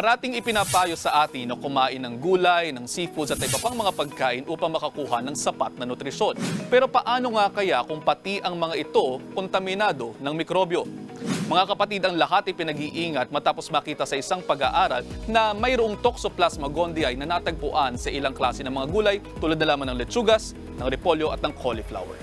Parating ipinapayo sa atin na kumain ng gulay, ng seafoods at iba pang mga pagkain upang makakuha ng sapat na nutrisyon. Pero paano nga kaya kung pati ang mga ito kontaminado ng mikrobyo? Mga kapatid, ang lahat ay pinag-iingat matapos makita sa isang pag-aaral na mayroong Toxoplasma gondii na natagpuan sa ilang klase ng mga gulay tulad na lamang ng lechugas, ng repolyo at ng cauliflower.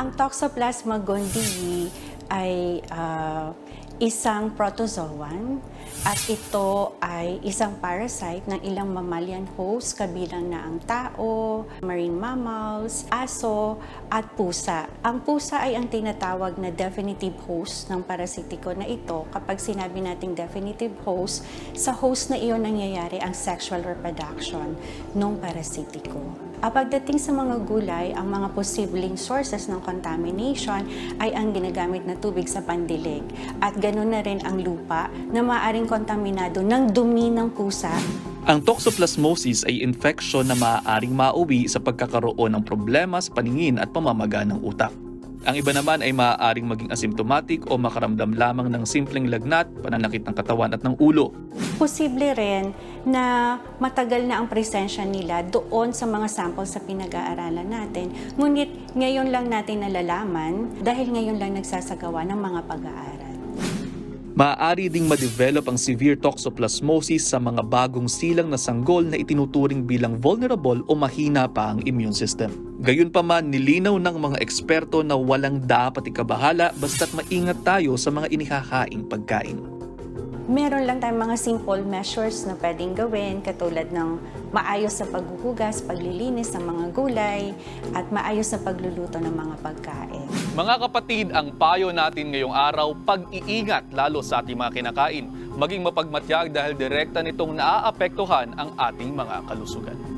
Ang Toxoplasma gondii ay ah, isang protozoan at ito ay isang parasite ng ilang mammalian host kabilang na ang tao, marine mammals, aso at pusa. Ang pusa ay ang tinatawag na definitive host ng parasitiko na ito. Kapag sinabi nating definitive host, sa host na iyon nangyayari ang sexual reproduction ng parasitiko. Pagdating sa mga gulay, ang mga posibleng sources ng contamination ay ang ginagamit na tubig sa pandilig. At ganoon na rin ang lupa na maaaring kontaminado ng dumi ng pusa Ang toxoplasmosis ay infeksyon na maaaring mauwi sa pagkakaroon ng problema sa paningin at pamamaga ng utak. Ang iba naman ay maaaring maging asymptomatic o makaramdam lamang ng simpleng lagnat, pananakit ng katawan at ng ulo. Posible rin na matagal na ang presensya nila doon sa mga samples sa pinag-aaralan natin. Ngunit ngayon lang natin nalalaman dahil ngayon lang nagsasagawa ng mga pag-aaral. Maaari ding ma-develop ang severe toxoplasmosis sa mga bagong silang na sanggol na itinuturing bilang vulnerable o mahina pa ang immune system. Gayunpaman, nilinaw ng mga eksperto na walang dapat ikabahala basta't maingat tayo sa mga inihahaing pagkain. Meron lang tayong mga simple measures na pwedeng gawin katulad ng maayos sa paghuhugas, paglilinis ng mga gulay, at maayos sa pagluluto ng mga pagkain. Mga kapatid, ang payo natin ngayong araw, pag-iingat lalo sa ating mga kinakain. Maging mapagmatyag dahil direkta nitong naaapektuhan ang ating mga kalusugan.